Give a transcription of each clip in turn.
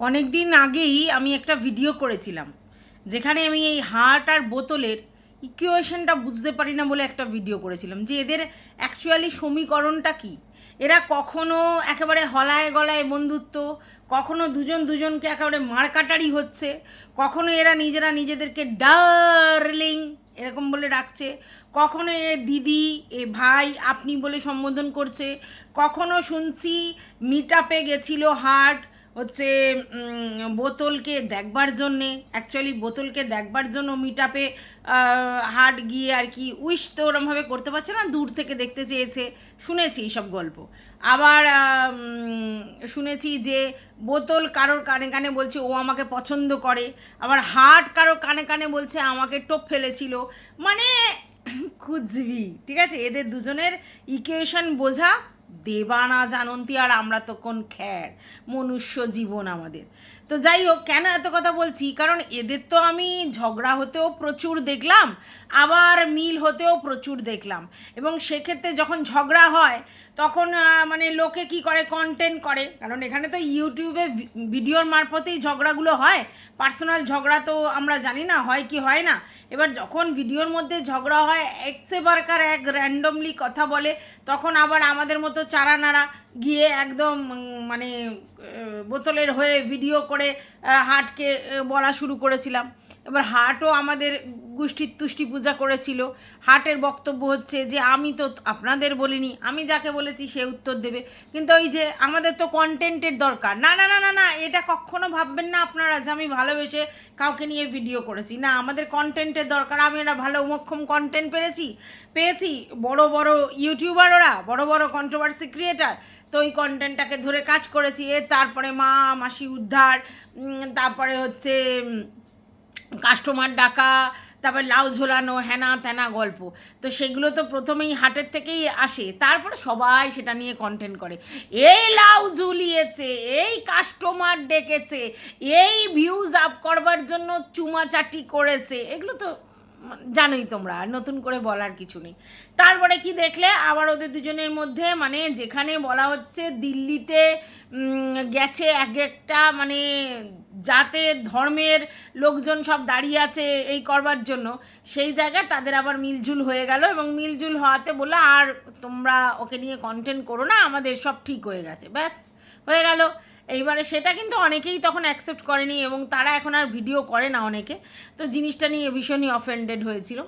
অনেক দিন আগেই আমি একটা ভিডিও করেছিলাম, যেখানে আমি এই হার্ট আর বোতলের ইকুয়েশনটা বুঝতে পারি না বলে একটা ভিডিও করেছিলাম, যে এদের অ্যাকচুয়ালি সমীকরণটা কি? এরা কখনো একেবারে হলায় গলায় বন্ধুত্ব, কখনো দুজন দুজনকে একেবারে মারকাটারি হচ্ছে, কখনো এরা নিজেরা নিজেদেরকে ডার্লিং এরকম বলে ডাকছে, কখনো এ দিদি, এ ভাই, আপনি বলে সম্বোধন করছে, কখনো শুনছি মিট আপে গেছিল হার্ট হচ্ছে বোতলকে দেখবার জন্যে অ্যাকচুয়ালি বোতলকে দেখবার জন্য মিট আপে হাট গিয়ে আর কি উইশ তো ওরমভাবে করতে পারছে না, দূর থেকে দেখতে চেয়েছে, শুনেছি এইসব গল্প। আবার শুনেছি যে বোতল কারোর কানে কানে বলছে, ও আমাকে পছন্দ করে। আবার হার্ট কারোর কানে কানে বলছে, আমাকে টোপ ফেলেছিল। মানে খুঁজবি, ঠিক আছে? এদের দুজনের ইকুয়েশন বোঝা দেবানা জানন্তি আর আমরা তখন খ্যার, মনুষ্য জীবন আমাদের। তো যাই হোক, কেন এত কথা বলছি? কারণ এদের তো আমি ঝগড়া হতেও প্রচুর দেখলাম, আবার মিল হতেও প্রচুর দেখলাম। এবং সেক্ষেত্রে যখন ঝগড়া হয় তখন মানে লোকে কি করে? কন্টেন্ট করে। কারণ এখানে তো ইউটিউবে ভিডিওর মারফতেই ঝগড়াগুলো হয়। পার্সোনাল ঝগড়া তো আমরা জানি না, হয় কি হয় না। এবার যখন ভিডিওর মধ্যে ঝগড়া হয় একসেবারকার এক র্যান্ডমলি কথা বলে, তখন আবার আমাদের মতো চারা নাড়া গিয়ে একদম মানে বোতলের হয়ে ভিডিও করে হাটকে বলা শুরু করেছিলাম। এবার হাটও আমাদের গোষ্ঠীর তুষ্টি পূজা করেছিল। হাটের বক্তব্য হচ্ছে যে, আমি তো আপনাদের বলিনি, আমি যাকে বলেছি সে উত্তর দেবে। কিন্তু ওই যে আমাদের তো কন্টেন্টের দরকার। না না না না না, এটা কখনো ভাববেন না আপনারা যে আমি ভালোবেসে কাউকে নিয়ে ভিডিও করেছি। না, আমাদের কন্টেন্টের দরকার। আমি একটা ভালো উমক্ষম কন্টেন্ট পেরেছি, পেয়েছি। বড় বড় ইউটিউবার ওরা, বড় বড় কন্ট্রোভার্সি ক্রিয়েটার তো ওই কন্টেন্টটাকে ধরে কাজ করেছি। এর তারপরে মা, মাসি উদ্ধার তারপরে হচ্ছে কাস্টমার ডাকা, তারপর লাউ ঝোলানো হ্যানা ত্যানা গল্প। তো সেগুলো তো প্রথমেই হাটের থেকেই আসে। তারপরে সবাই সেটা নিয়ে কন্টেন্ট করে। এই লাউ ঝুলিয়েছে, এই কাস্টমার ডেকেছে, এই ভিউজ আপ করবার জন্য চুমাচাটি করেছে। এগুলো তো জানোই তোমরা নতুন করে বলার কিছু নেই। তারপরে কি দেখলে? আবার ওদের দুজনের মধ্যে মানে যেখানে বলা হচ্ছে দিল্লিতে গেছে এক একটা মানে জাতের ধর্মের লোকজন সব দাঁড়িয়ে আছে এই করবার জন্য, সেই জায়গায় তাদের আবার মিলজুল হয়ে গেল এবং মিলজুল হওয়াতে বলল, আর তোমরা ওকে নিয়ে কন্টেন্ট করো না, আমাদের সব ঠিক হয়ে গেছে। ব্যাস, হয়ে গেল। এইবারে সেটা কিন্তু অনেকেই তখন অ্যাকসেপ্ট করেনি এবং তারা এখন আর ভিডিও করে না অনেকে। তো জিনিসটা নিয়ে ভীষণই অফেন্ডেড হয়েছিল।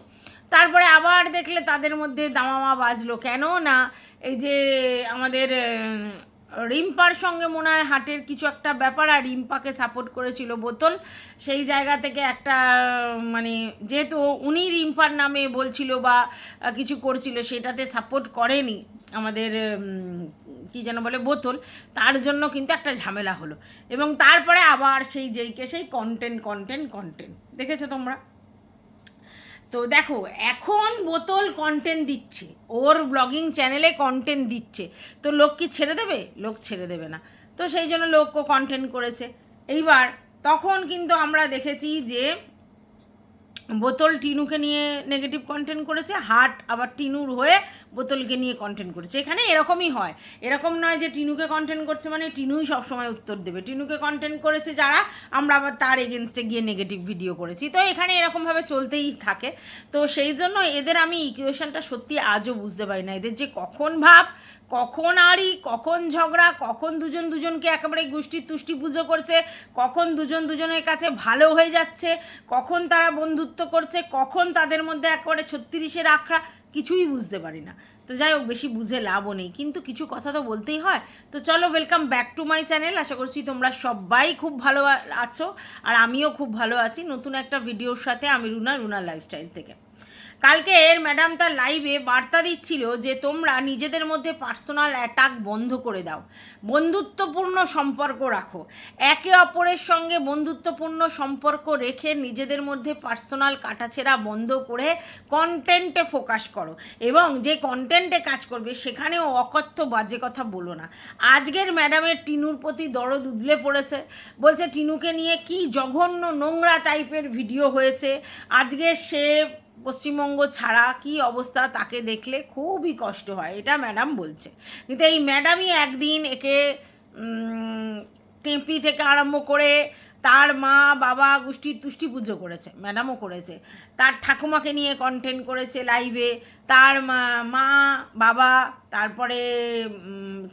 তারপরে আবার দেখলে তাদের মধ্যে দামামা বাজলো। কেন? না, এই যে আমাদের রিম্পার সঙ্গে মনে হয় হাটের কিছু একটা ব্যাপার, আর রিম্পাকে সাপোর্ট করেছিল বোতল। সেই জায়গা থেকে একটা মানে যেহেতু উনি রিম্পার নামে বলছিল বা কিছু করছিল, সেটাতে সাপোর্ট করেনি আমাদের কি যেন বলে, বোতল। তার জন্য কিন্তু একটা ঝামেলা হলো। এবং তারপরে আবার সেই যেইকে, সেই কন্টেন্ট কন্টেন্ট কন্টেন্ট দেখেছ তোমরা? তো দেখো, এখন বোতল কন্টেন্ট দিচ্ছে। ওর ব্লগিং চ্যানেলে কন্টেন্ট দিচ্ছে। তো লোক কি ছেড়ে দেবে? লোক ছেড়ে দেবে না। তো সেই জন্য লোকও কন্টেন্ট করেছে। এইবার তখন কিন্তু আমরা দেখেছি যে বোতল টিনুকে নিয়ে নেগেটিভ কন্টেন্ট করেছে হাট আবার টিনুর হয়ে বোতলকে নিয়ে কন্টেন্ট করেছে। এখানে এরকমই হয়। এরকম নয় যে টিনুকে কন্টেন্ট করছে মানে টিনুই সবসময় উত্তর দেবে। টিনুকে কন্টেন্ট করেছে যারা, আমরা আবার তার এগেনস্টে গিয়ে নেগেটিভ ভিডিও করেছি। তো এখানে এরকমভাবে চলতেই থাকে। তো সেই জন্য এদের আমি ইকুয়েশনটা সত্যি আজও বুঝতে পারি না। এদের যে কখন ভাব, কখন আড়ি, কখন ঝগড়া, কখন দুজন দুজনকে একেবারে গোষ্ঠী তুষ্টি পুজো করছে, কখন দুজন দুজনের কাছে ভালো হয়ে যাচ্ছে, কখন তারা বন্ধুত্ব করছে, কখন তাদের মধ্যে একেবারে ছত্রিশের আখড়া, কিছুই বুঝতে পারি না। তো যাই হোক, বেশি বুঝে লাভও নেই। কিন্তু কিছু কথা তো বলতেই হয়। তো চলো welcome back to my channel আশা করছি তোমরা সবাই খুব ভালো আছো। আর আমিও খুব ভালো আছি নতুন একটা ভিডিওর সাথে, আমি রুনা রুনা লাইফস্টাইল থেকে। কালকে এর ম্যাডাম তার লাইভে বার্তা দিচ্ছিল যে, তোমরা নিজেদের মধ্যে পার্সোনাল অ্যাটাক বন্ধ করে দাও। বন্ধুত্বপূর্ণ সম্পর্ক রাখো। একে অপরের সঙ্গে বন্ধুত্বপূর্ণ সম্পর্ক রেখে নিজেদের মধ্যে পার্সোনাল কাটাছেড়া বন্ধ করে কন্টেন্টে ফোকাস করো। এবং যে কন্টেন্টে কাজ করবে, সেখানেও অকথ্য বাজে কথা বলো না। আজকের ম্যাডামের টিনুর প্রতি দরদ উদলে পড়েছে। বলছে, টিনুকে নিয়ে কি জঘন্য নোংরা টাইপের ভিডিও হয়েছে। আজকে সে পশ্চিমবঙ্গ ছাড়া কি অবস্থা তাকে দেখলে খুবই কষ্ট হয়, এটা ম্যাডাম বলছে। কিন্তু এই ম্যাডামই একদিন একে টেম্পি থেকে আরম্ভ করে তার মা, বাবা, গোষ্ঠী, তুষ্টি পুজো করেছে ম্যাডামও করেছে। তার ঠাকুমাকে নিয়ে কন্টেন্ট করেছে লাইভে তার মা বাবা, তারপরে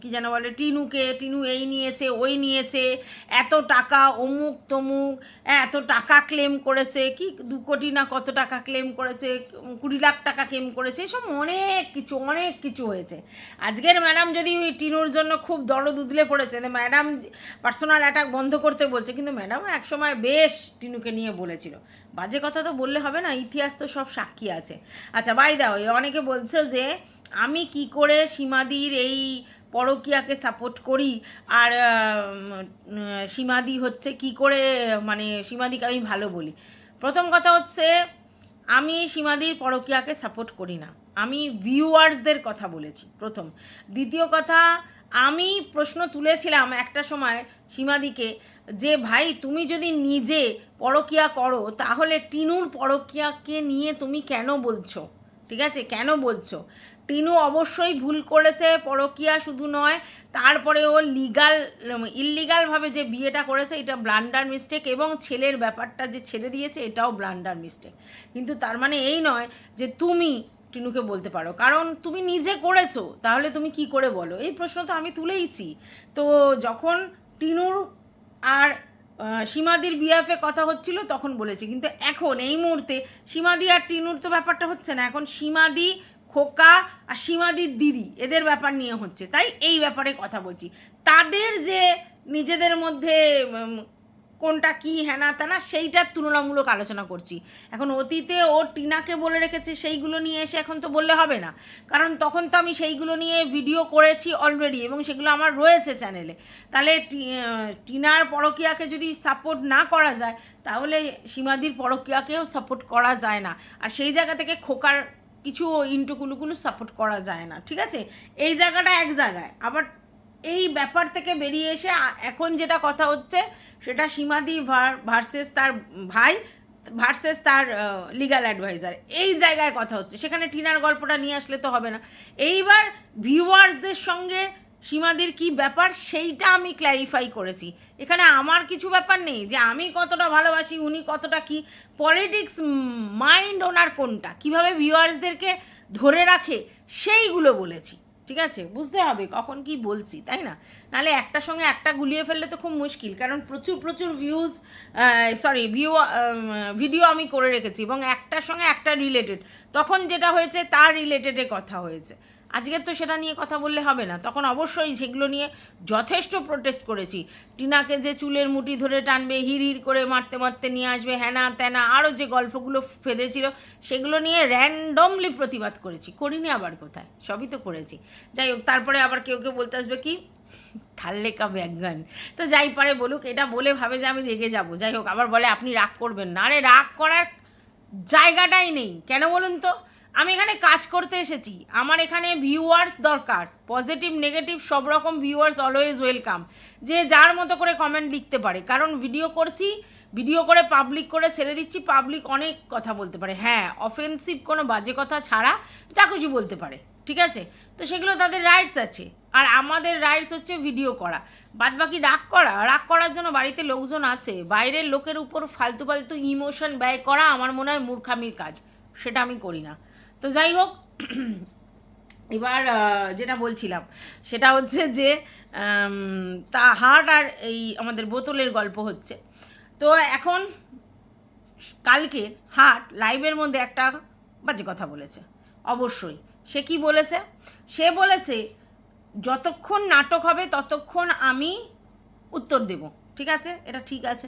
কি যেন বলে, টিনুকে, টিনু এই নিয়েছে, ওই নিয়েছে। এত টাকা অমুক তমুক এত টাকা ক্লেম করেছে। কি, দু কোটি না কত টাকা ক্লেম করেছে, কুড়ি লাখ টাকা ক্লেম করেছে, এসব অনেক কিছু অনেক কিছু হয়েছে। আজকের ম্যাডাম যদি ওই টিনুর জন্য খুব দরদ উদলে পড়েছে ম্যাডাম পার্সোনাল অ্যাটাক বন্ধ করতে বলছে, কিন্তু ম্যাডামও একসময় বেশ টিনুকে নিয়ে বলেছিল। বাজে কথা তো বললে হবে না ইতিহাস তো সব সাক্ষী আছে। আচ্ছা বাই দাও অনেকে বলছে যে আমি কি করে সীমাদির এই পরকিয়াকে সাপোর্ট করি আর সীমাদি হচ্ছে কি করে মানে সীমাদিকে আমি ভালো বলি। প্রথম কথা হচ্ছে, আমি সীমাদির পরকিয়াকে সাপোর্ট করি না। আমি ভিউয়ার্সদের কথা বলেছি প্রথম। দ্বিতীয় কথা আমি প্রশ্ন তুলেছিলাম একটা সময় সীমাদিকে যে, ভাই, তুমি যদি নিজে পরকিয়া করো, তাহলে টিনুর পরকিয়াকে নিয়ে তুমি কেন বলছো? ঠিক আছে? কেন বলছো? টিনু অবশ্যই ভুল করেছে, পরকিয়া শুধু নয় তারপরে ও লিগাল ইললিগালভাবে যে বিয়েটা করেছে, এটা ব্লান্ডার মিস্টেক এবং ছেলের ব্যাপারটা যে ছেড়ে দিয়েছে, এটাও ব্লান্ডার মিস্টেক কিন্তু তার মানে এই নয় যে, তুমি টিনুকে বলতে পারো। কারণ তুমি নিজে করেছ, তাহলে তুমি কি করে বলো? এই প্রশ্ন তো আমি তুলেইছি। তো যখন টিনুর আর সীমাদির বিএফে কথা হচ্ছিল, তখন বলেছি। কিন্তু এখন, এই মুহূর্তে, সীমাদি আর টিনুর তো ব্যাপারটা হচ্ছে না। এখন সীমাদি খোকা আর সীমাদির দিদি, এদের ব্যাপার নিয়ে হচ্ছে। তাই এই ব্যাপারে কথা বলছি। তাদের যে নিজেদের মধ্যে কোনটা কি হ্যানা ত্যানা সেইটার তুলনামূলক আলোচনা করছি। এখন অতীতে ও টিনাকে বলে রেখেছে সেইগুলো নিয়ে এসে এখন তো বললে হবে না। কারণ তখন তো আমি সেইগুলো নিয়ে ভিডিও করেছি অলরেডি এবং সেগুলো আমার রয়েছে চ্যানেলে তাহলে টিনার পরকিয়াকে যদি সাপোর্ট না করা যায়, তাহলে সীমাদির পরকিয়াকেও সাপোর্ট করা যায় না। আর সেই জায়গা থেকে খোকার কিছু ইন্টুকুলুকুলু সাপোর্ট করা যায় না, ঠিক আছে? এই জায়গাটা এক জায়গায়। আবার এই ব্যাপার থেকে বেরিয়ে এসে এখন যেটা কথা হচ্ছে, সেটা সীমাদি ভার্সেস তার ভাই ভার্সেস তার লিগাল অ্যাডভাইজার এই জায়গায় কথা হচ্ছে। সেখানে টিনার গল্পটা নিয়ে আসলে তো হবে না। এইবার ভিউয়ার্সদের সঙ্গে সীমাদির কি ব্যাপার, সেইটা আমি ক্ল্যারিফাই করেছি। এখানে আমার কিছু ব্যাপার নেই যে আমি কতটা ভালোবাসি, উনি কতটা কি। পলিটিক্স মাইন্ড ওনার কোনটা? কীভাবে ভিউয়ার্সদেরকে ধরে রাখে, সেইগুলো বলেছি। ঠিক আছে? বুঝতে হবে কখন কি বলছি, তাই না? নাহলে একটা সঙ্গে একটা গুলিয়ে ফেললে তো খুব মুশকিল, কারণ প্রচুর প্রচুর ভিউজ সরি ভিউ ভিডিও আমি করে রেখেছি এবং একটার সঙ্গে একটা রিলেটেড তখন যেটা হয়েছে, তার রিলেটেডে কথা হয়েছে। আজকে তো সেটা নিয়ে কথা বললে হবে না। তখন অবশ্যই সেগুলো নিয়ে যথেষ্ট প্রোটেস্ট করেছি। টিনাকে যে চুলের মুঠি ধরে টানবে, হিড় করে মারতে মারতে নিয়ে আসবে হ্যানা ত্যানা আরও যে গল্পগুলো ফেদেছিল, সেগুলো নিয়ে র্যান্ডমলি প্রতিবাদ করেছি। করিনি আবার কোথায়, সবই তো করেছি। যাই হোক, তারপরে আবার কেউ কেউ বলতে আসবে কি? থাল্লে কা ব্যাগান তো যাই পারে বলুক, এটা বলে ভাবে যে আমি রেগে যাব। যাই হোক, আবার বলে আপনি রাগ করবেন না। আরে রাগ করার জায়গাটাই নেই। কেন বলুন তো? আমি এখানে কাজ করতে এসেছি। আমার এখানে ভিউয়ার্স দরকার। পজিটিভ নেগেটিভ সব রকম ভিউয়ার্স অলওয়েজ ওয়েলকাম যে যার মতো করে কমেন্ট লিখতে পারে। কারণ ভিডিও করছি ভিডিও করে পাবলিক করে ছেড়ে দিচ্ছি পাবলিক অনেক কথা বলতে পারে। হ্যাঁ অফেন্সিভ কোনো বাজে কথা ছাড়া যা খুশি বলতে পারে। ঠিক আছে? তো সেগুলো তাদের রাইটস আছে। আর আমাদের রাইটস হচ্ছে ভিডিও করা। বাদ বাকি রাগ করা। রাগ করার জন্য বাড়িতে লোকজন আছে। বাইরের লোকের উপর ফালতু ফালতু ইমোশন ব্যয় করা আমার মনে হয় মূর্খামির কাজ। সেটা আমি করি না। তো যাই হোক, এবার যেটা বলছিলাম, সেটা হচ্ছে যে তা হার্ট আর এই আমাদের বোতলের গল্প হচ্ছে। তো এখন কালকে হার্ট লাইভের মধ্যে একটা বাজে কথা বলেছে, অবশ্যই। সে কি বলেছে? সে বলেছে, যতক্ষণ নাটক হবে, ততক্ষণ আমি উত্তর দেব। ঠিক আছে? এটা ঠিক আছে?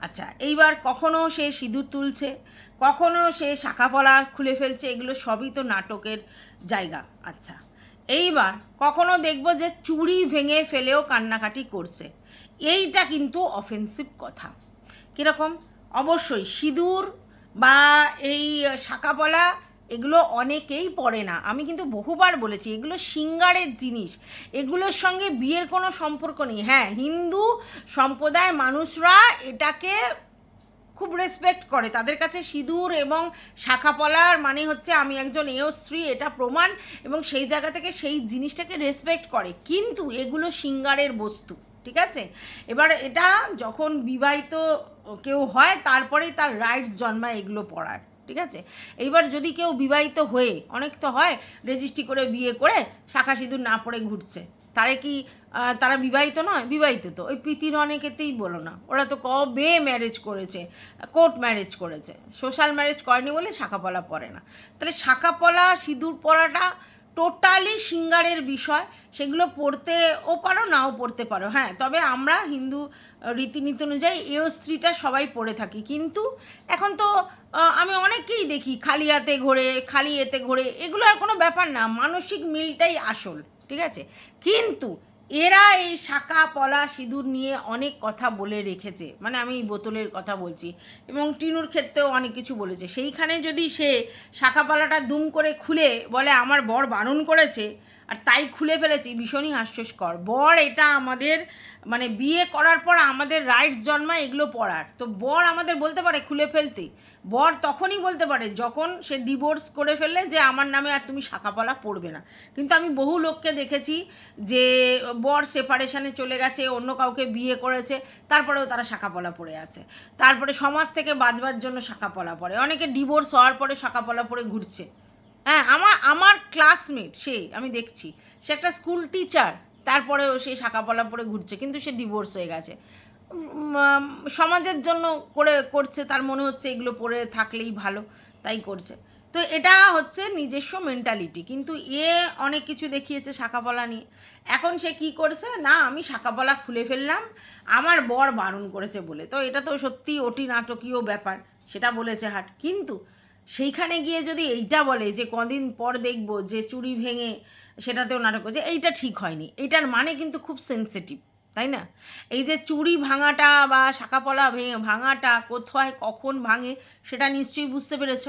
আচ্ছা এইবার কখনো সে সিঁদুর তুলছে, কখনো সে শাখাপলা খুলে ফেলছে, এগুলো সবই তো নাটকের জায়গা। আচ্ছা এইবার কখনো দেখব যে চুড়ি ভেঙে ফেলেও কান্নাকাটি করছে। এইটা কিন্তু অফেন্সিভ কথা। কীরকম? অবশ্যই সিঁদুর বা এই শাখাপলা এগুলো অনেকেই পড়ে না। আমি কিন্তু বহুবার বলেছি, এগুলো সিঙ্গারের জিনিস। এগুলোর সঙ্গে বিয়ের কোনো সম্পর্ক নেই। হ্যাঁ হিন্দু সম্প্রদায়ের মানুষরা এটাকে খুব রেসপেক্ট করে। তাদের কাছে সিঁদুর এবং শাখাপলার মানে হচ্ছে আমি একজন এও স্ত্রী, এটা প্রমাণ। এবং সেই জায়গা থেকে সেই জিনিসটাকে রেসপেক্ট করে। কিন্তু এগুলো সিঙ্গারের বস্তু, ঠিক আছে? এবার এটা যখন বিবাহিত কেউ হয়, তারপরেই তার রাইটস জন্মায় এগুলো পড়ার। ঠিক আছে? এইবার যদি কেউ বিবাহিত হয়ে, অনেক তো হয় রেজিস্ট্রি করে বিয়ে করে, শাখা সিঁদুর না পড়ে ঘুরছে, তারে কি তারা বিবাহিত নয়? বিবাহিত তো। ওই প্রীতির অনেকেতেই বলো না। ওরা তো কবে ম্যারেজ করেছে? কোর্ট ম্যারেজ করেছে। সোশ্যাল ম্যারেজ করেনি বলে শাখাপলা পড়ে না। তাহলে শাখাপলা, সিঁদুর পরাটা টোটালি সিঙ্গারের বিষয়। সেগুলো পড়তে ও পারো, নাও পড়তে পারো। হ্যাঁ তবে আমরা হিন্দু রীতিনীতি অনুযায়ী এও স্ত্রীটা সবাই পড়ে থাকি। কিন্তু এখন তো আমি অনেকেই দেখি খালি হাতে ঘোরে খালি এতে ঘোরে, এগুলো আর কোনো ব্যাপার না। মানসিক মিলটাই আসল, ঠিক আছে? কিন্তু এরা এই শাখা, পলা, সিঁদুর নিয়ে অনেক কথা বলে রেখেছে। মানে আমি বোতলের কথা বলছি। এবং টিনুর ক্ষেত্রেও অনেক কিছু বলেছে। সেইখানে যদি সে শাখা, পলাটা দুম করে খুলে বলে, আমার বর বারণ করেছে আর তাই খুলে ফেলেছি, ভীষণই হাস্যস্কর। বর এটা আমাদের মানে বিয়ে করার পর আমাদের রাইটস জন্মায় এগুলো পড়ার। তো বর আমাদের বলতে পারে খুলে ফেলতে। বর তখনই বলতে পারে যখন সে ডিভোর্স করে ফেললে যে আমার নামে আর তুমি শাখাপলা পড়বে না। কিন্তু আমি বহু লোককে দেখেছি যে বর সেপারেশানে চলে গেছে, অন্য কাউকে বিয়ে করেছে, তারপরেও তারা শাখাপলা পড়ে আছে। তারপরে সমাজ থেকে বাঁচবার জন্য শাখাপলা পড়ে। অনেকে ডিভোর্স হওয়ার পরে শাখাপলা পড়ে ঘুরছে। হ্যাঁ আমার আমার ক্লাসমেট সে, আমি দেখছি, সে একটা স্কুল টিচার তারপরেও সে শাখাপলা পরে ঘুরছে, কিন্তু সে ডিভোর্স হয়ে গেছে। সমাজের জন্য করে করছে, তার মনে হচ্ছে এগুলো পরে থাকলেই ভালো, তাই করছে। তো এটা হচ্ছে নিজস্ব মেন্টালিটি কিন্তু এ অনেক কিছু দেখিয়েছে শাখাপলা নিয়ে। এখন সে কি করছে? না, আমি শাখাপলা খুলে ফেললাম, আমার বর বারণ করেছে বলে। তো এটা তো সত্যি অতি নাটকীয় ব্যাপার, সেটা বলেছে হাট। কিন্তু সেইখানে গিয়ে যদি এইটা বলে যে কদিন পর দেখব যে চুরি ভেঙে সেটাতেও নাটক করছে, এইটা ঠিক হয়নি। এইটার মানে কিন্তু খুব সেন্সিটিভ তাই না? এই যে চুরি ভাঙাটা বা শাখাপলা ভেঙে ভাঙাটা, কোথায়, কখন ভাঙে, সেটা নিশ্চয়ই বুঝতে পেরেছ।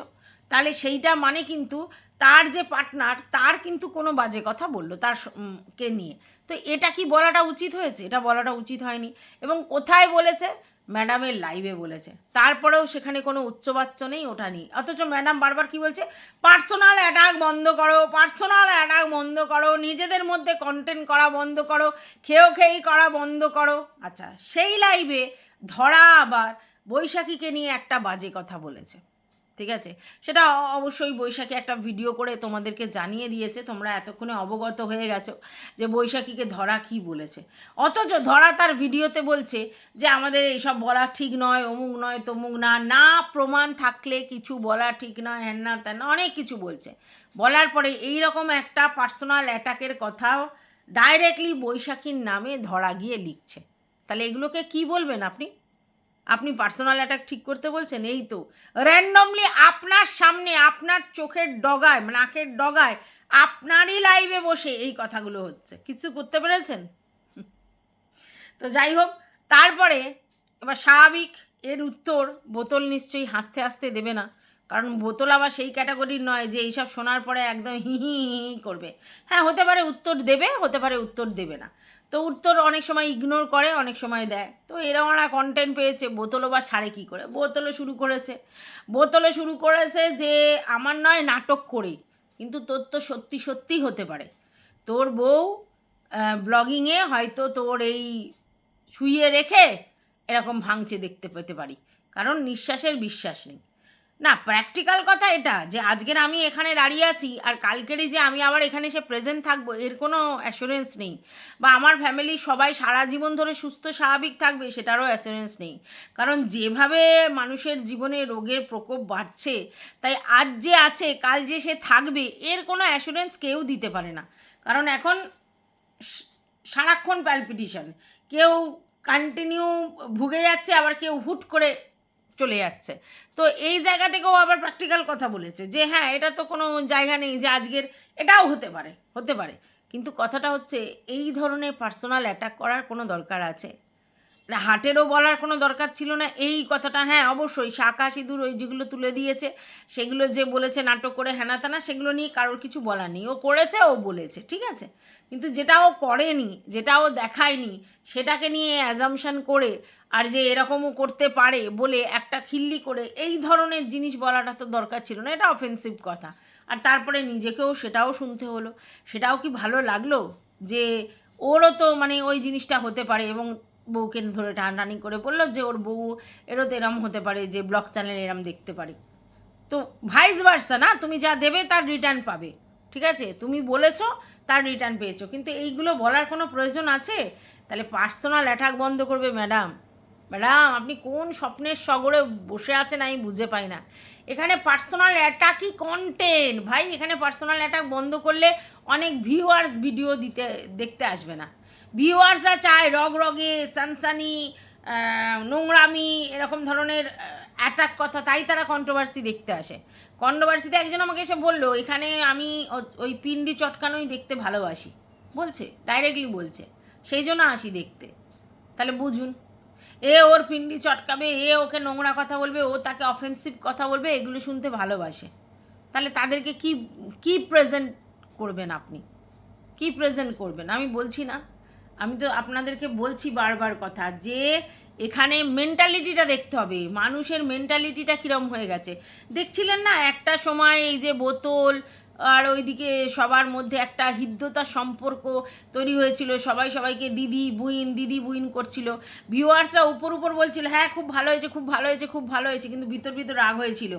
তাহলে সেইটা মানে কিন্তু তার যে পার্টনার তার কিন্তু কোনো বাজে কথা বলল, তার কে নিয়ে। তো এটা কি বলাটা উচিত হয়েছে? এটা বলাটা উচিত হয়নি। এবং কোথায় বলেছে? ম্যাডামের লাইভে বলেছে। তারপরেও সেখানে কোনো উচ্চবাচ্য নেই, ওটা নেই। অথচ ম্যাডাম বারবার কি বলছে? পার্সোনাল অ্যাটাক বন্ধ করো পার্সোনাল অ্যাটাক বন্ধ করো, নিজেদের মধ্যে কন্টেন্ট করা বন্ধ করো খেয়েও খেয়েই করা বন্ধ করো। আচ্ছা সেই লাইভে ধরা আবার বৈশাখীকে নিয়ে একটা বাজে কথা বলেছে। ঠিক আছে? সেটা অবশ্যই বৈশাখী একটা ভিডিও করে তোমাদেরকে জানিয়ে দিয়েছে। তোমরা এতক্ষণে অবগত হয়ে গেছো যে বৈশাখীকে ধরা কি বলেছে। অথচ ধরা তার ভিডিওতে বলছে যে আমাদের এইসব বলা ঠিক নয়, অমুক নয়, তমুক না না প্রমাণ থাকলে কিছু বলা ঠিক নয়, হ্যান না ত্যান অনেক কিছু বলছে। বলার পরে এই রকম একটা পার্সোনাল অ্যাটাকের কথাও ডাইরেক্টলি বৈশাখীর নামে ধরা গিয়ে লিখছে। তাহলে এগুলোকে কি বলবেন আপনি? আপনি পার্সোনাল অ্যাটাক ঠিক করতে বলছেন, এই তো। র্যান্ডমলি আপনার সামনে, আপনার চোখের ডগায়, নাকের ডগায়, আপনারই লাইভে বসে এই কথাগুলো হচ্ছে। কিছু করতে পেরেছেন? তো যাই হোক, তারপরে এবার স্বাভাবিক এর উত্তর বোতল নিশ্চয়ই হাসতে হাসতে দেবে না। কারণ বোতল আবার সেই ক্যাটাগরির নয় যে এইসব শোনার পরে একদম হি হি হি করবে। হ্যাঁ হতে পারে উত্তর দেবে, হতে পারে উত্তর দেবে না। তো উত্তর অনেক সময় ইগনোর করে, অনেক সময় দেয়। তো এরকম একটা কন্টেন্ট পেয়েছে, বোতলও বা ছাড়ে কী করে? বোতলও শুরু করেছে। বোতলে শুরু করেছে যে, আমার নয় নাটক করেই কিন্তু তোর তো সত্যি সত্যিই হতে পারে। তোর বউ ব্লগিংয়ে হয়তো তোর এই শুইয়ে রেখে এরকম ভাঙছে দেখতে পেতে পারি। কারণ নিঃশ্বাসের বিশ্বাস নেই। না প্র্যাকটিক্যাল কথা এটা, যে আজকের আমি এখানে দাঁড়িয়ে আছি আর কালকেরই যে আমি আবার এখানে এসে প্রেজেন্ট থাকব, এর কোনো অ্যাসুরেন্স নেই। বা আমার ফ্যামিলি সবাই সারা জীবন ধরে সুস্থ, স্বাভাবিক থাকবে, সেটারও অ্যাসুরেন্স নেই। কারণ যেভাবে মানুষের জীবনে রোগের প্রকোপ বাড়ছে, তাই আজ যে আছে, কাল যে সে থাকবে, এর কোনো অ্যাসুরেন্স কেউ দিতে পারে না। কারণ এখন সারাক্ষণ প্যালপিটিশন কেউ কন্টিনিউ ভুগে যাচ্ছে, আবার কেউ হুট করে চলে যাচ্ছে। তো এই জায়গা থেকেও আবার প্র্যাকটিক্যাল কথা বলেছে যে হ্যাঁ এটা তো কোনো জায়গা নেই যে আজকের, এটাও হতে পারে হতে পারে। কিন্তু কথাটা হচ্ছে এই ধরনের পার্সোনাল অ্যাটাক করার কোনো দরকার আছে? না, হাটেরও বলার কোনো দরকার ছিল না। এই কথাটা হ্যাঁ অবশ্যই শাখা সিঁদুর ওই যেগুলো তুলে দিয়েছে, সেগুলো যে বলেছে নাটক করে হেনা তেনা, সেগুলো নিয়ে কারোর কিছু বলার নেই। ও করেছে, ও বলেছে, ঠিক আছে? কিন্তু যেটা ও করেনি, যেটা ও দেখায়নি, সেটাকে নিয়ে অ্যাজামশান করে আর যে এরকমও করতে পারে বলে একটা খিল্লি করে এই ধরনের জিনিস বলাটা তো দরকার ছিল না, এটা অফেন্সিভ কথা। আর তারপরে নিজেকেও সেটাও শুনতে হলো। সেটাও কি ভালো লাগল যে ওরও তো মানে ওই জিনিসটা হতে পারে এবং বউকে ধরে টানাটানি করে বলল যে ওর বউ, এরও তো এরম হতে পারে যে ব্লগ চ্যানেল এরম দেখতে পারে। তো ভাইস ভার্সা না, তুমি যা দেবে তার রিটার্ন পাবে। ঠিক আছে? তুমি বলেছ, তার রিটার্ন পেয়েছ। কিন্তু এইগুলো বলার কোনো প্রয়োজন আছে? তাহলে পার্সোনাল অ্যাটাক বন্ধ করবে ম্যাডাম ম্যাডাম, আপনি কোন স্বপ্নের সগরে বসে আছেন আমি বুঝে পাই না। এখানে পার্সোনাল অ্যাটাকই কন্টেন্ট ভাই, এখানে পার্সোনাল অ্যাটাক বন্ধ করলে অনেক ভিউয়ার্স ভিডিও দিতে, দেখতে আসবে না। ভিউয়ার্সরা চায় রগ রগে সানসানি নোংরামি, এরকম ধরনের অ্যাটাক কথা, তাই তারা কন্ট্রোভার্সি দেখতে আসে। কন্ট্রোভার্সিতে একজন আমাকে এসে বলল, এখানে আমি ওই পিন্ডি চটকানোই দেখতে ভালোবাসি। বলছে ডাইরেক্টলি বলছে। সেই জন্য আসি দেখতে। তাহলে বুঝুন। এ ওর পিন্ডি চটকাবে, এ ওকে নোংরা কথা বলবে, ও তাকে অফেন্সিভ কথা বলবে, এগুলো শুনতে ভালোবাসে। তাহলে তাদেরকে কি কি প্রেজেন্ট করবেন আপনি? কি প্রেজেন্ট করবেন? আমি বলছি না। আমি তো আপনাদেরকে বলছি বারবার কথা যে এখানে মেন্টালিটিটা দেখতে হবে। মানুষের মেন্টালিটিটা কীরম হয়ে গেছে? দেখছিলেন না একটা সময় এই যে বোতল আর ওইদিকে সবার মধ্যে একটা হৃদ্যতার সম্পর্ক তৈরি হয়েছিল। সবাই সবাইকে দিদি, বুইন দিদি, বুইন করছিল। ভিউয়ার্সরা উপর উপর বলছিল হ্যাঁ খুব ভালো হয়েছে, খুব ভালো হয়েছে, খুব ভালো হয়েছে। কিন্তু ভিতর ভিতর রাগ হয়েছিল।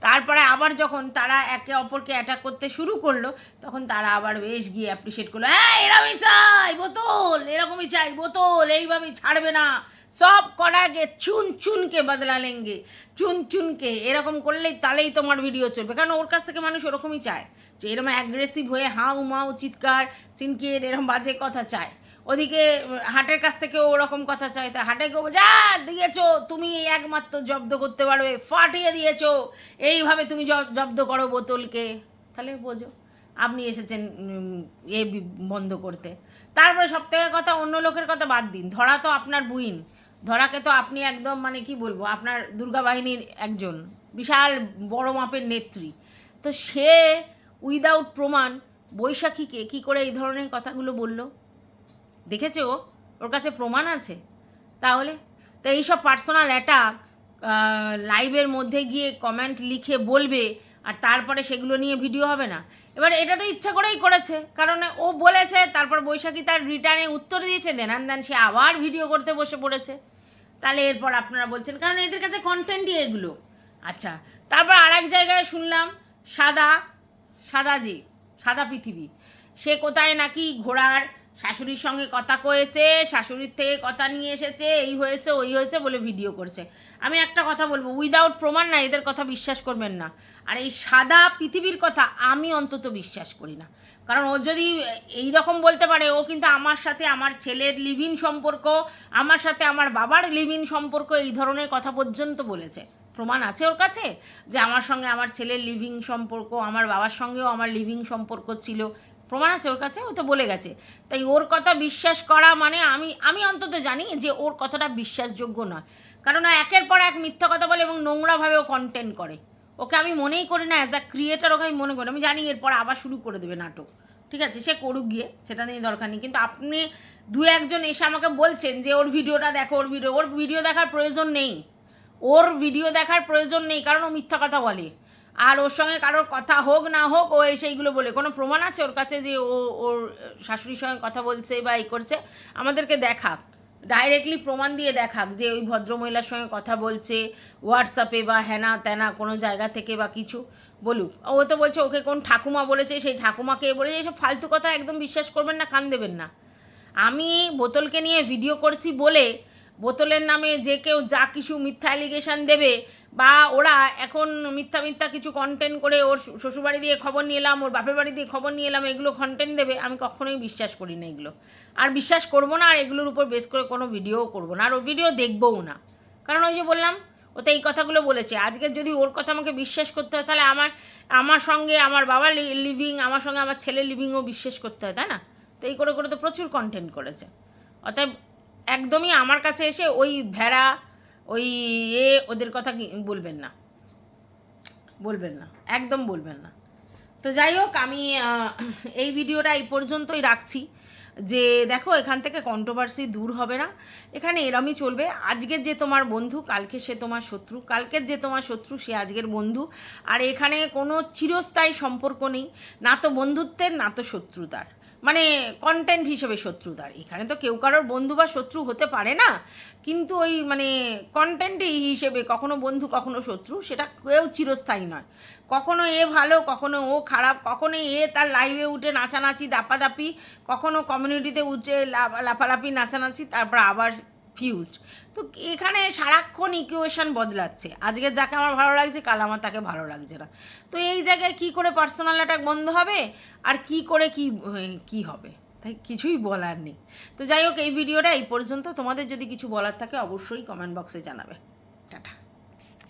তারপরে আবার যখন তারা একে অপরকে অ্যাটাক করতে শুরু করল, তখন তারা আবার বেশ গিয়ে অ্যাপ্রিসিয়েট করল হ্যাঁ এরকমই চাই, বোতল, এরকমই চাই, বোতল, এইভাবেই ছাড়বে না। সব করাকে চুন চুনকে বদলা লেঙ্গে চুন চুনকে, এরকম করলেই তাহলেই তোমার ভিডিও চলবে। কারণ ওর কাছ থেকে মানুষ ওরকমই চায়। যে এরকম অ্যাগ্রেসিভ হয়ে হাউ মাউ চিৎকার, সিনকের এরকম বাজে কথা চায়। ওদিকে হাটের কাছ থেকেও ওরকম কথা চায়। তা হাটে কেউ যা দিয়েছ, তুমি একমাত্র জব্দ করতে পারবে, ফাটিয়ে দিয়েছ। এইভাবে তুমি জব্দ করো বোতলকে। তাহলে বোঝো, আপনি এসেছেন এ বন্ধ করতে। তারপরে সব থেকে কথা, অন্য লোকের কথা বাদ দিন। ধরা তো আপনার বুইন। ধরাকে তো আপনি একদম মানে কি বলব, আপনার দুর্গা বাহিনীর একজন বিশাল বড় মাপের নেত্রী। তো সে উইদাউট প্রমাণ বৈশাখীকে কি করে এই ধরনের কথাগুলো বলল? দেখেছে ও? ওর কাছে প্রমাণ আছে? তাহলে? তো এইসব পার্সোনাল অ্যাটাক লাইভের মধ্যে গিয়ে কমেন্ট লিখে বলবে, আর তারপরে সেগুলো নিয়ে ভিডিও হবে না। এবার এটা তো ইচ্ছা করেই করেছে, কারণ ও বলেছে, তারপর বৈশাখী তার রিটার্নে উত্তর দিয়েছে, দেন দেন সে আবার ভিডিও করতে বসে পড়েছে। তাহলে এরপর আপনারা বলছেন, কারণ এদের কাছে কন্টেন্টই এগুলো। আচ্ছা তারপর আর এক জায়গায় শুনলাম, সাদা সাদা যে, সাদা পৃথিবী, সে কোথায় নাকি ঘোড়ার শাশুড়ির সঙ্গে কথা কয়েছে, শাশুড়ির থেকে কথা নিয়ে এসেছে, এই হয়েছে, ওই হয়েছে বলে ভিডিও করছে। আমি একটা কথা বলব উইদাউট প্রমাণ না এদের কথা বিশ্বাস করবেন না। আর এই সাদা পৃথিবীর কথা আমি অন্তত বিশ্বাস করি না। কারণ ও যদি এই রকম বলতে পারে, ও কিন্তু আমার সাথে আমার ছেলের লিভিন সম্পর্ক, আমার সাথে আমার বাবার লিভিন সম্পর্ক এই ধরনের কথা পর্যন্ত বলেছে। প্রমাণ আছে ওর কাছে যে আমার সঙ্গে আমার ছেলের লিভিং সম্পর্ক, আমার বাবার সঙ্গেও আমার লিভিং সম্পর্ক ছিল। প্রমাণ আছে ওর কাছে, ও তো বলে গেছে। তাই ওর কথা বিশ্বাস করা মানে আমি আমি অন্তত জানি যে ওর কথাটা বিশ্বাসযোগ্য নয়। কারণ একের পর এক মিথ্যা কথা বলে এবং নোংরাভাবেও কন্টেন্ট করে। ওকে আমি মনেই করি না অ্যাজ আ ক্রিয়েটার ওকে আমি মনে করি আমি জানি এরপর আবার শুরু করে দেবে নাটক। ঠিক আছে? সে করুক গিয়ে, সেটা নিয়ে দরকার নেই। কিন্তু আপনি দু একজন এসে আমাকে বলছেন যে, ওর ভিডিওটা দেখো, ওর ভিডিও ওর ভিডিও দেখার প্রয়োজন নেই। ওর ভিডিও দেখার প্রয়োজন নেই, কারণ ও মিথ্যা কথা বলে। আর ওর সঙ্গে কারোর কথা হোক না হোক, ও এসে এইগুলো বলে। কোনো প্রমাণ আছে ওর কাছে যে ও, ওর শাশুড়ির সঙ্গে কথা বলছে বা এই করছে? আমাদেরকে দেখাক ডাইরেক্টলি প্রমাণ দিয়ে দেখাক যে ওই ভদ্রমহিলার সঙ্গে কথা বলছে হোয়াটসঅ্যাপে বা হ্যানা ত্যানা কোনো জায়গা থেকে বা কিছু। বলুক, ও তো বলছে ওকে কোন ঠাকুমা বলেছে, সেই ঠাকুমাকে বলেছে, এসব ফালতু কথা একদম বিশ্বাস করবেন না, কান দেবেন না। আমি বোতলকে নিয়ে ভিডিও করছি বলে বোতলের নামে যে কেউ যা কিছু মিথ্যা অ্যালিগেশন দেবে, বা ওরা এখন মিথ্যা মিথ্যা কিছু কন্টেন্ট করে ওর শ্বশুরবাড়ি দিয়ে খবর নিয়ে এলাম, ওর বাপের বাড়ি দিয়ে খবর নিয়ে এলাম, এগুলো কন্টেন্ট দেবে, আমি কখনোই বিশ্বাস করি না এগুলো। আর বিশ্বাস করব না, আর এগুলোর উপর বেস করে কোনো ভিডিও করব না, আর ও ভিডিও দেখবও না। কারণ ওই যে বললাম, ও তো এই কথাগুলো বলেছে, আজকে যদি ওর কথা আমাকে বিশ্বাস করতে হয়, তাহলে আমার আমার সঙ্গে আমার বাবার লিভিং আমার সঙ্গে আমার ছেলের লিভিংও বিশ্বাস করতে হয়, তাই না? তো এই করে করে তো প্রচুর কন্টেন্ট করেছে। অতএব একদমই আমার কাছে এসে ওই ভেড়া, ওই এ, ওদের কথা বলবেন না। বলবেন না, একদম বলবেন না। তো যাই হোক, আমি এই ভিডিওটা এই পর্যন্তই রাখছি। যে দেখো, এখান থেকে কন্ট্রোভার্সি দূর হবে না। এখানে এরমই চলবে। আজকের যে তোমার বন্ধু, কালকে সে তোমার শত্রু। কালকের যে তোমার শত্রু, সে আজকের বন্ধু। আর এখানে কোনো চিরস্থায়ী সম্পর্ক নেই। না তো বন্ধুত্বের, না তো শত্রুতার। মানে কন্টেন্ট হিসেবে শত্রুতার। এখানে তো কেউ কারোর বন্ধু বা শত্রু হতে পারে না। কিন্তু ওই মানে কন্টেন্ট হিসেবে কখনো বন্ধু, কখনো শত্রু, সেটা কেউ চিরস্থায়ী নয়। কখনো এ ভালো, কখনো ও খারাপ, কখনো এ তার লাইভে উঠে নাচানাচি, দাপাদাপি, কখনো কমিউনিটিতে উঠে লাফালাফি, নাচানাচি, তারপর আবার ফিউজড তো এখানে সারাক্ষণ ইকুয়েশন বদলাচ্ছে। আজকে যাকে আমার ভালো লাগছে, কাল আমার তাকে ভালো লাগছে না। তো এই জায়গায় কি করে পার্সোনাল অ্যাটাক বন্ধ হবে? আর কি করে কি কি হবে? তাই কিছুই বলার নেই। তো যাই হোক, এই ভিডিওটা এই পর্যন্ত। তোমাদের যদি কিছু বলার থাকে, অবশ্যই কমেন্ট বক্সে জানাবে। টাটা।